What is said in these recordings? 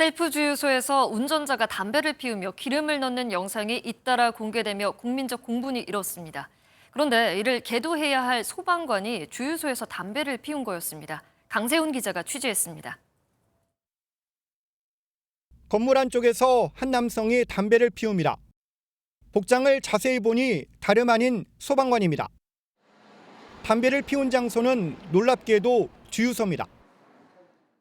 셀프 주유소에서 운전자가 담배를 피우며 기름을 넣는 영상이 잇따라 공개되며 국민적 공분이 일었습니다. 그런데 이를 계도해야 할 소방관이 주유소에서 담배를 피운 거였습니다. 강세훈 기자가 취재했습니다. 건물 안쪽에서 한 남성이 담배를 피웁니다. 복장을 자세히 보니 다름 아닌 소방관입니다. 담배를 피운 장소는 놀랍게도 주유소입니다.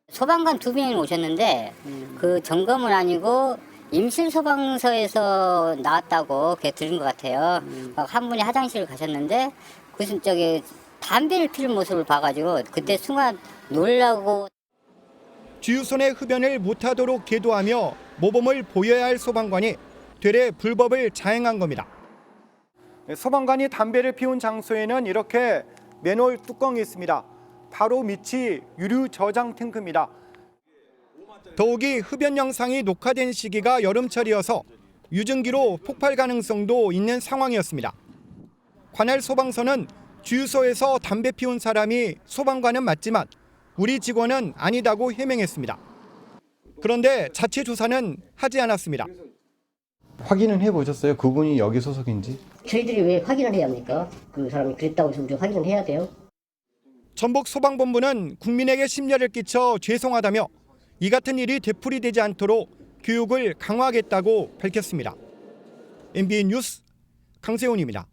소방관 두 명이 오셨는데 그 점검은 아니고 임실 소방서에서 나왔다고 그렇게 들은 것 같아요. 한 분이 화장실을 가셨는데 무슨 저기 담배를 피는 모습을 봐가지고 그때 순간 놀라고 주유소 내 흡연을 못하도록 계도하며 모범을 보여야 할 소방관이 되레 불법을 자행한 겁니다. 소방관이 담배를 피운 장소에는 이렇게 맨홀 뚜껑이 있습니다. 바로 밑이 유류 저장 탱크입니다. 더욱이 흡연 영상이 녹화된 시기가 여름철이어서 유증기로 폭발 가능성도 있는 상황이었습니다. 관할 소방서는 주유소에서 담배 피운 사람이 소방관은 맞지만 우리 직원은 아니다고 해명했습니다. 그런데 자체 조사는 하지 않았습니다. 확인은 해보셨어요? 그분이 여기 소속인지? 저희들이 왜 확인을 해야 합니까? 그 사람이 그랬다고 해서 우리가 확인을 해야 돼요. 전북 소방본부는 국민에게 심려를 끼쳐 죄송하다며 이 같은 일이 되풀이되지 않도록 교육을 강화하겠다고 밝혔습니다. MBN 뉴스 강세훈입니다.